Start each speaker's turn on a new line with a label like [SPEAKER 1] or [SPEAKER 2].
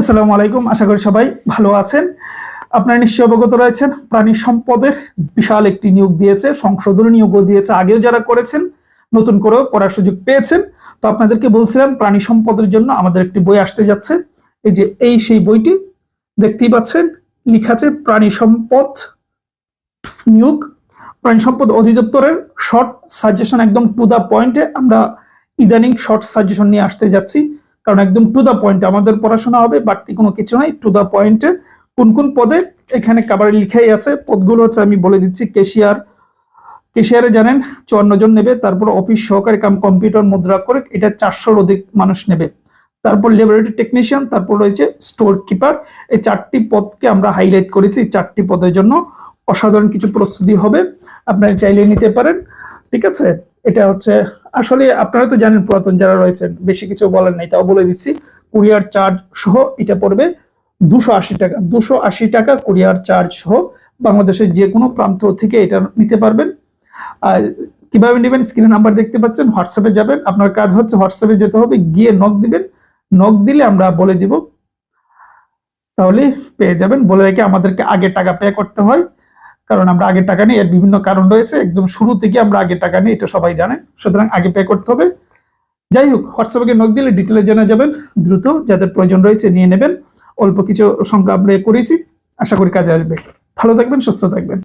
[SPEAKER 1] আসসালামু আলাইকুম, আশা করি সবাই ভালো আছেন। আপনারা নিশ্চয়ই অবগত রয়েছেন, প্রাণী সম্পদের বিশাল একটি নিয়োগ দিয়েছে, সংশোধনী নিয়োগও দিয়েছে, আগেও যারা করেছেন, নতুন করেও পড়ার সুযোগ পেয়েছেন। তো আপনাদেরকে বলছিলাম, প্রাণী সম্পদের জন্য আমাদের একটি বই আসতে যাচ্ছে। এই যে, এই সেই বইটি দেখতেই পাচ্ছেন, লেখা আছে, প্রাণী সম্পদ নিয়োগ। প্রাণী সম্পদ অধিদপ্তরের শর্ট সাজেশন একদম টু দা পয়েন্টে আমরা ইদানিং শর্ট সাজেশন নিয়ে আসতে যাচ্ছি। কারণ একদম টু দা পয়েন্টে আমাদের পড়াশোনা হবে, বাড়তি কোনো কিছু নাই টু দা পয়েন্টে কোন কোন পদে এখানে কাবারে লিখাই আছে, পদগুলো হচ্ছে আমি বলে দিচ্ছি, কেশিয়ার, কেশিয়ারে জানেন চুয়ান্ন জন নেবে, তারপর অফিস সহকারী কাম কম্পিউটার মুদ্রা করে, এটা চারশোর অধিক মানুষ নেবে। তারপর ল্যাবরেটরি টেকনিশিয়ান তারপর রয়েছে স্টোর কিপার এই চারটি পদকে আমরা হাইলাইট করেছি চারটি পদের জন্য অসাধারণ কিছু প্রস্তুতি হবে, আপনারা চাইলে নিতে পারেন, ঠিক আছে? এটা হচ্ছে, আসলে আপনারা তো জানেন পুরাতন যারা রয়েছেন, বেশি কিছু বলেন নাই, তাও বলে দিচ্ছি, কুরিয়ার চার্জ সহ এটা পড়বে দুশো আশি টাকা, দুশো আশি টাকা কুরিয়ার চার্জ সহ বাংলাদেশের যে কোনো প্রান্ত থেকে এটা নিতে পারবেন। আর কীভাবে নেবেন, স্ক্রিনে নাম্বার দেখতে পাচ্ছেন হোয়াটসঅ্যাপে যাবেন, আপনার কাজ হচ্ছে হোয়াটসঅ্যাপে যেতে হবে, গিয়ে নক দিবেন নক দিলে আমরা বলে দিব। তাহলে পেয়ে যাবেন, বলে রেখে আমাদেরকে আগে টাকা পে করতে হয়। কারণ আমরা আগের টাকা নিই, এর বিভিন্ন কারণ রয়েছে। একদম শুরু থেকে আমরা আগের টাকা নিই, এটা সবাই জানে। সুতরাং আগে পে করতে হবে। যাই হোক হোয়াটসঅ্যাপে নক দিলে ডিটেলে জেনে যাবেন, দ্রুত যাদের প্রয়োজন রয়েছে নিয়ে নেবেন। অল্প কিছু সংখ্যা আমরা করেছি। আশা করি কাজে আসবে। ভালো থাকবেন, সুস্থ থাকবেন।